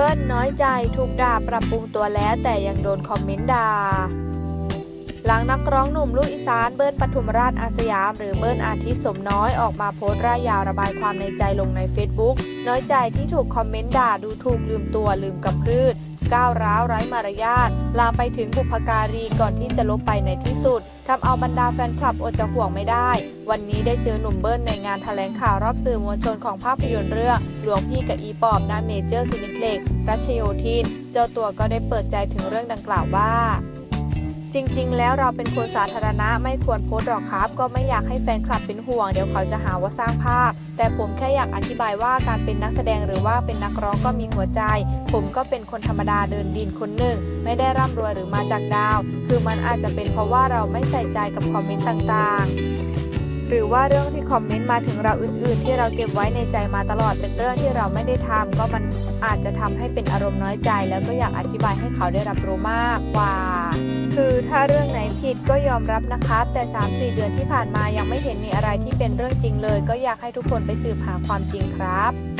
เบิ้ลน้อยใจถูกด่าปรับปรุงตัวแล้วแต่ยังโดนคอมเมนต์ด่า หลังนักร้องหนุ่มลูกอีสานเบิ้ลปทุมราชอาสยาม หรือเบิ้ลอาทิตย์สมน้อยออกมาโพสต์ร่ายยาวระบายความในใจลงใน Facebook น้อยใจที่ถูกคอมเมนต์ด่าดูถูกลืมตัวลืมกับพืชก้าวร้าวไร้มารยาทลามไปถึงบุพการีก่อนที่จะลบไปในที่สุดทำเอาบรรดาแฟนคลับอดจะห่วงไม่ได้ วันนี้ได้เจอหนุ่มเบิ้ลในงานแถลงข่าวรอบสื่อมวลชนของภาพยนตร์เรื่องหลวงพี่กับอีปอบณเมเจอร์ซินิเพล็กรัชโยธิน เจ้าตัวก็ได้เปิดใจถึงเรื่องดังกล่าวว่า จริง ๆ แล้วเราเป็นคนสาธารณะไม่ควรโพสต์หรอกครับ ก็ไม่อยากให้แฟนคลับเป็นห่วง เดี๋ยวเขาจะหาว่าสร้างภาพ แต่ผมแค่อยากอธิบายว่าการเป็นนักแสดงหรือว่าเป็นนักร้องก็มีหัวใจ ผมก็เป็นคนธรรมดาเดินดินคนหนึ่ง ไม่ได้ร่ำรวยหรือมาจากดาว คือมันอาจจะเป็นเพราะว่าเราไม่ใส่ใจกับคอมเมนต์ต่างๆหรือว่าเรื่องที่คอมเมนต์มาถึงเราอื่น ๆ ที่เราเก็บไว้ในใจมาตลอดเป็นเรื่องที่เราไม่ได้ทำก็มันอาจจะทำให้เป็นอารมณ์น้อยใจ แล้วก็อยากอธิบายให้เขาได้รับรู้มากกว่า คือถ้าเรื่องไหนผิดก็ยอมรับนะครับ แต่ 3-4 เดือนที่ผ่านมายังไม่เห็นมีอะไรที่เป็นเรื่องจริงเลย ก็อยากให้ทุกคนไปสืบหาความจริงครับ